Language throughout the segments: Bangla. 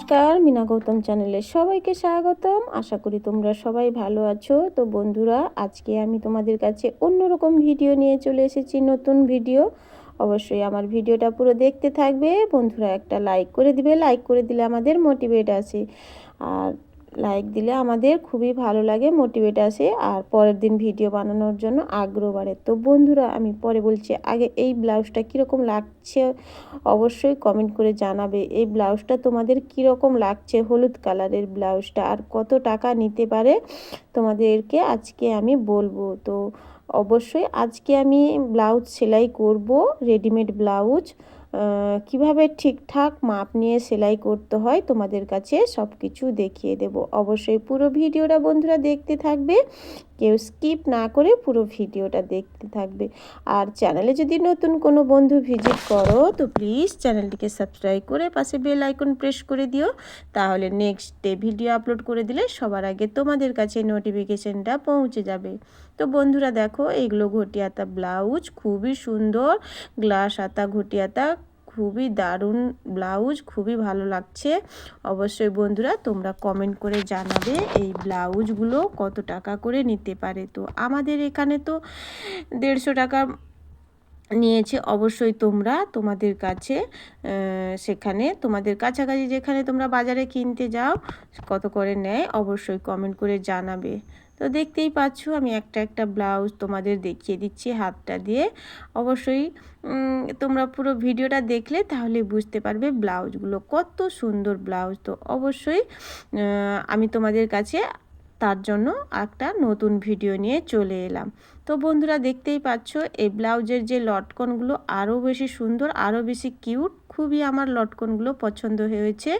নমস্কার, মিনা গৌতম চ্যানেলে সবাইকে স্বাগতম। আশা করি তোমরা সবাই ভালো আছো। তো বন্ধুরা, আজকে আমি তোমাদের কাছে অন্যরকম ভিডিও নিয়ে চলে এসেছি, নতুন ভিডিও। অবশ্যই আমার ভিডিওটা পুরো দেখতে থাকবে। বন্ধুরা একটা লাইক করে দিবে। লাইক করে দিলে আমাদের মোটিভেট আছে। আর লাইক দিলে আমাদের খুবই ভালো লাগে মোটিভেট আসে। আর পরের দিন ভিডিও বানানোর জন্য আগ্রহ বাড়ে। তো বন্ধুরা, আমি পরে বলছি, আগে এই ব্লাউজটা কীরকম লাগছে? অবশ্যই কমেন্ট করে জানাবে। এই ব্লাউজটা তোমাদের কীরকম লাগছে? হলুদ কালারের ব্লাউজটা আর কত টাকা নিতে পারে? তোমাদেরকে আজকে আমি বলব। তো অবশ্যই আজকে আমি ব্লাউজ সেলাই করব রেডিমেড ব্লাউজ। কীভাবে ঠিকঠাক মাপ নিয়ে সেলাই করতে হয় তোমাদের কাছে সব কিছু দেখিয়ে দেব। অবশ্যই পুরো ভিডিওটা বন্ধুরা দেখতে থাকবে। কেউ স্কিপ না করে পুরো ভিডিওটা দেখতে থাকবে। আর চ্যানেলে যদি নতুন কোনো বন্ধু ভিজিট করো, তো প্লিজ চ্যানেলটিকে সাবস্ক্রাইব করে পাশে বেল আইকন প্রেস করে দিও। তাহলে নেক্সট ডে ভিডিও আপলোড করে দিলে সবার আগে তোমাদের কাছে নোটিফিকেশনটা পৌঁছে যাবে। তো বন্ধুরা দেখো, এগুলো ঘটিয়াতা ব্লাউজ খুবই সুন্দর। গ্লাস আতা ঘটিয়াতা খুবই দারুণ ব্লাউজ, খুবই ভালো লাগছে। অবশ্যই বন্ধুরা তোমরা কমেন্ট করে জানাবে এই ব্লাউজগুলো কত টাকা করে নিতে পারে। তো আমাদের এখানে তো দেড়শো টাকা নিয়েছে, অবশ্যই তোমরা তোমাদের কাছে সেখানে তোমাদের কাছাকাছি যেখানে তোমরা বাজারে কিনতে যাও, কত করে নেয়, অবশ্যই কমেন্ট করে জানাবে। তো দেখতেই পাচ্ছ, আমি একটা একটা ব্লাউজ তোমাদের দেখিয়ে দিচ্ছি হাতটা দিয়ে। অবশ্যই তোমরা পুরো ভিডিওটা দেখলে তাহলে বুঝতে পারবে ব্লাউজগুলো কত সুন্দর ব্লাউজ তো অবশ্যই আমি তোমাদের কাছে তার জন্য একটা নতুন ভিডিও নিয়ে চলে এলাম। তো বন্ধুরা দেখতেই পাচ্ছ, এই ব্লাউজের যে লটকনগুলো আরও বেশি সুন্দর, আরও বেশি কিউট, খুবই আমার লটকনগুলো পছন্দ হয়েছে।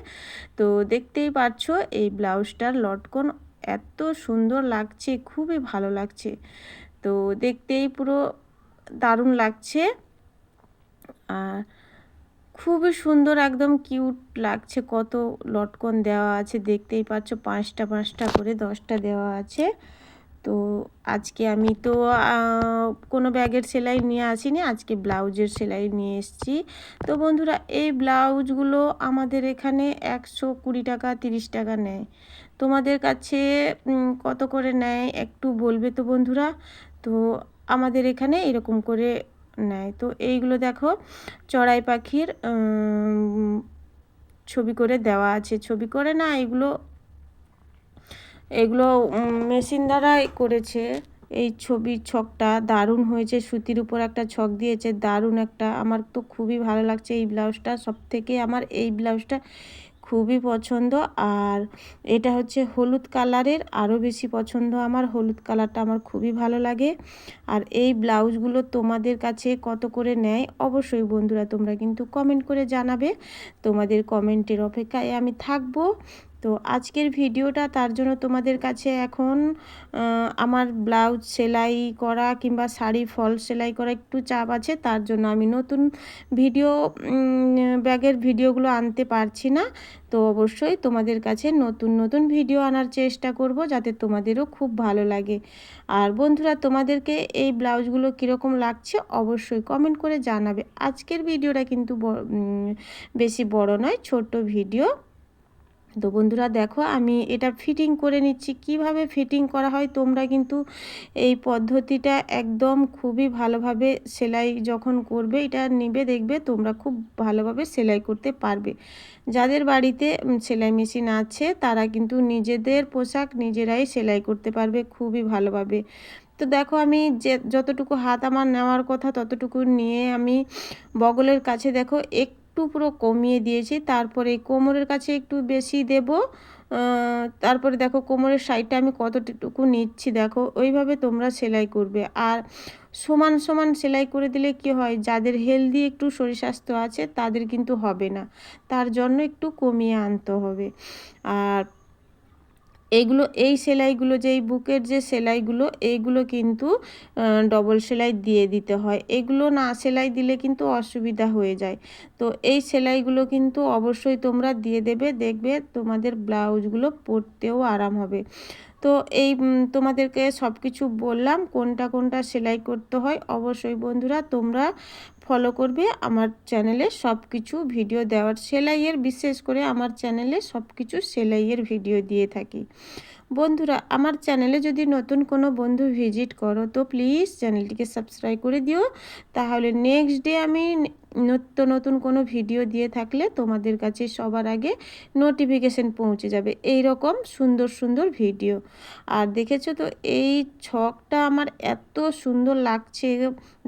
তো দেখতেই পাচ্ছ, এই ব্লাউজটার লটকন এত সুন্দর লাগছে, খুবই ভালো লাগছে। তো দেখতেই পুরো দারুণ লাগছে। আর খুবই সুন্দর, একদম কিউট লাগছে। কত লটকন দেওয়া আছে, দেখতেই পাচ্ছ, পাঁচটা পাঁচটা করে দশটা দেওয়া আছে। তো আজকে আমি তো কোনো ব্যাগের সেলাই নিয়ে আসিনি, আজকে ব্লাউজের সেলাই নিয়ে এসেছি। তো বন্ধুরা, এই ব্লাউজগুলো আমাদের এখানে একশো কুড়ি টাকা, তিরিশ টাকা নেয়। তোমাদের কাছে কত করে নেয় একটু বলবে তো বন্ধুরা? তো আমাদের এখানে এরকম করে নেয়। তো এইগুলো দেখো, চড়াই পাখির ছবি করে দেওয়া আছে। ছবি করে না, এগুলো এগুলো মেশিন দ্বারাই করেছে। এই ছবির ছকটা দারুণ হয়েছে, সুতির উপর একটা ছক দিয়েছে, দারুণ একটা। আমার তো খুবই ভালো লাগছে এই ব্লাউজটা। সব থেকে আমার এই ব্লাউজটা খুবই পছন্দ। আর এটা হচ্ছে হলুদ কালারের। আরও বেশি পছন্দ আমার। হলুদ কালারটা আমার খুবই ভালো লাগে। আর এই ব্লাউজগুলো তোমাদের কাছে কত করে নেয়? অবশ্যই বন্ধুরা তোমরা কিন্তু কমেন্ট করে জানাবে। তোমাদের কমেন্টের অপেক্ষায় আমি থাকব। তো আজকের ভিডিওটা তার জন্য তোমাদের কাছে এখন আমার ব্লাউজ সেলাই করা কিংবা শাড়ি, ফল সেলাই করা একটু চাপ আছে, তার জন্য আমি নতুন ভিডিও ব্যাগের ভিডিওগুলো আনতে পারছি না। তো অবশ্যই তোমাদের কাছে নতুন নতুন ভিডিও আনার চেষ্টা করব যাতে তোমাদেরও খুব ভালো লাগে। আর বন্ধুরা, তোমাদেরকে এই ব্লাউজগুলো কীরকম লাগছে অবশ্যই কমেন্ট করে জানাবে। আজকের ভিডিওটা কিন্তু বেশি বড় নয়, ছোট্ট ভিডিও। তো বন্ধুরা দেখো, আমি এটা ফিটিং করে নিচ্ছি। কীভাবে ফিটিং করা হয় তোমরা কিন্তু এই পদ্ধতিটা একদম খুবই ভালোভাবে সেলাই যখন করবে, এটা নিবে, দেখবে তোমরা খুব ভালোভাবে সেলাই করতে পারবে। যাদের বাড়িতে সেলাই মেশিন আছে, তারা কিন্তু নিজেদের পোশাক নিজেরাই সেলাই করতে পারবে খুবই ভালোভাবে। তো দেখো, আমি যে, যতটুকু হাত আমার নেওয়ার কথা, ততটুকু নিয়ে আমি বগলের কাছে দেখো এক একটু পুরো কমিয়ে দিয়েছি। তারপরে কোমরের কাছে একটু বেশি দেব। তারপরে দেখো কোমরের সাইডটা আমি কতটুকু নিচ্ছি দেখো। ওইভাবে তোমরা সেলাই করবে। আর সমান সমান সেলাই করে দিলে কি হয়, যাদের হেলদি একটু শরীর স্বাস্থ্য আছে, তাদের কিন্তু হবে না। তার জন্য একটু কমিয়ে আনতে হবে। আর এইগুলো এই সেলাইগুলো যে এই বুকের যে সেলাইগুলো এইগুলো কিন্তু ডবল সেলাই দিয়ে দিতে হয়। এগুলো না সেলাই দিলে কিন্তু অসুবিধা হয়ে যায়। তো এই সেলাইগুলো কিন্তু অবশ্যই তোমরা দিয়ে দেবে, দেখবে তোমাদের ব্লাউজগুলো পরতেও আরাম হবে। তো এই তোমাদেরকে সব কিছু বললাম, কোনটা কোনটা সেলাই করতে হয়। অবশ্যই বন্ধুরা, তোমরা ফলো করবে আমার চ্যানেলে সব কিছু ভিডিও দেওয়ার সেলাইয়ের, বিশেষ করে আমার চ্যানেলে সব কিছু সেলাইয়ের ভিডিও দিয়ে থাকি। বন্ধুরা, আমার চ্যানেলে যদি নতুন কোনো বন্ধু ভিজিট করো, তো প্লিজ চ্যানেলটিকে সাবস্ক্রাইব করে দিও। তাহলে নেক্সট ডে আমি নিত্য নতুন কোনো ভিডিও দিয়ে থাকলে তোমাদের কাছে সবার আগে নোটিফিকেশন পৌঁছে যাবে। এই রকম সুন্দর সুন্দর ভিডিও। আর দেখেছ তো, এই ছকটা আমার এত সুন্দর লাগছে,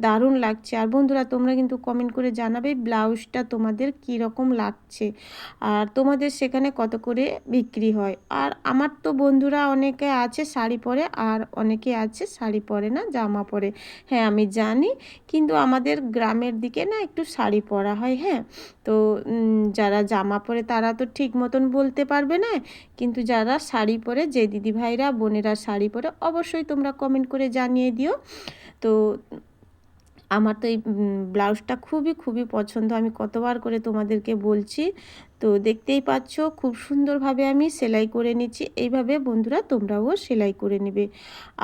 দারুণ লাগছে। আর বন্ধুরা তোমরা কিন্তু কমেন্ট করে জানাবে ব্লাউজটা তোমাদের কী রকম লাগছে আর তোমাদের সেখানে কত করে বিক্রি হয়। আর আমার তো বন্ধুরা অনেকে আছে শাড়ি পরে আর অনেকে আছে শাড়ি পরে না, জামা পরে। হ্যাঁ আমি জানি কিন্তু আমাদের গ্রামের দিকে না একটু শাড়ি পরা হয় হ্যাঁ। তো যারা জামা পরে তারা তো ঠিক মতন বলতে পারবে না, কিন্তু যারা শাড়ি পরে, যে দিদিভাইরা, বোনেরা শাড়ি পরে, অবশ্যই তোমরা কমেন্ট করে জানিয়ে দিও। তো আমার তো এই ব্লাউজটা খুবই খুবই পছন্দ। আমি কতবার করে তোমাদেরকে বলছি, তো দেখতেই পাচ্ছ খুব সুন্দরভাবে আমি সেলাই করে নিচ্ছি। এইভাবে বন্ধুরা তোমরাও সেলাই করে নেবে।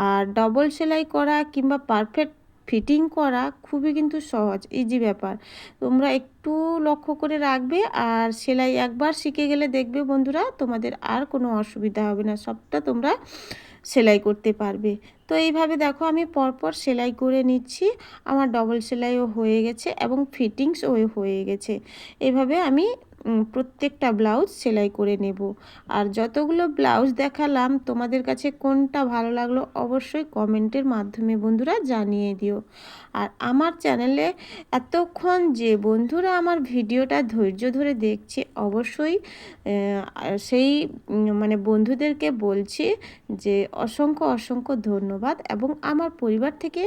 আর ডবল সেলাই করা কিংবা পারফেক্ট ফিটিং করা খুবই কিন্তু সহজ ইজি ব্যাপার। তোমরা একটু লক্ষ্য করে রাখবে আর সেলাই একবার শিখে গেলে দেখবে বন্ধুরা তোমাদের আর কোনো অসুবিধা হবে না, সবটা তোমরা সেলাই করতে পারবে। তো এইভাবে দেখো আমি পরপর সেলাই করে নিচ্ছি, আমার ডবল সেলাইও হয়ে গেছে এবং ফিটিংসও হয়ে গেছে। এভাবে আমি প্রত্যেকটা ব্লাউজ সেলাই করে নেব। আর যতগুলো ব্লাউজ দেখালাম, তোমাদের কাছে কোনটা ভালো লাগল অবশ্যই কমেন্টের মাধ্যমে বন্ধুরা জানিয়ে দিও। আর আমার চ্যানেলে এতক্ষণ যে বন্ধুরা আমার ভিডিওটা ধৈর্য ধরে দেখছে, অবশ্যই সেই মানে বন্ধুদেরকে বলছি যে অসংখ্য অসংখ্য ধন্যবাদ এবং আমার পরিবার থেকে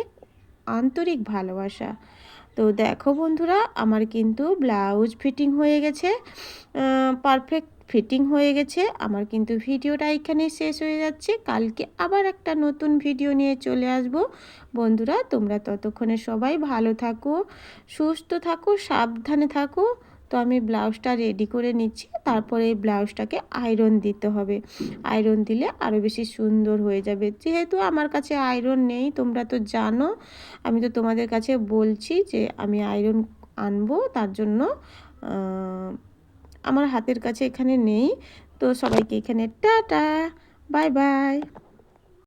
আন্তরিক ভালোবাসা। তো দেখো বন্ধুরা, আমার কিন্তু ব্লাউজ ফিটিং হয়ে গেছে পারফেক্ট ফিটিং হয়ে গেছে। আমার কিন্তু ভিডিওটা এখানে শেষ হয়ে যাচ্ছে। কালকে আবার একটা নতুন ভিডিও নিয়ে চলে আসব। বন্ধুরা, তোমরা ততক্ষণে সবাই ভালো থাকো, সুস্থ থাকো, সাবধানে থাকো। তো আমি ব্লাউজটা রেডি করে নিচ্ছি। তারপরে এই ব্লাউজটাকে আয়রন দিতে হবে। আয়রন দিলে আরও বেশি সুন্দর হয়ে যাবে। যেহেতু আমার কাছে আয়রন নেই, তোমরা তো জানো, আমি তো তোমাদের কাছে বলছি যে আমি আয়রন আনব, তার জন্য আমার হাতের কাছে এখানে নেই। তো সবাইকে এখানে টাটা বাই বাই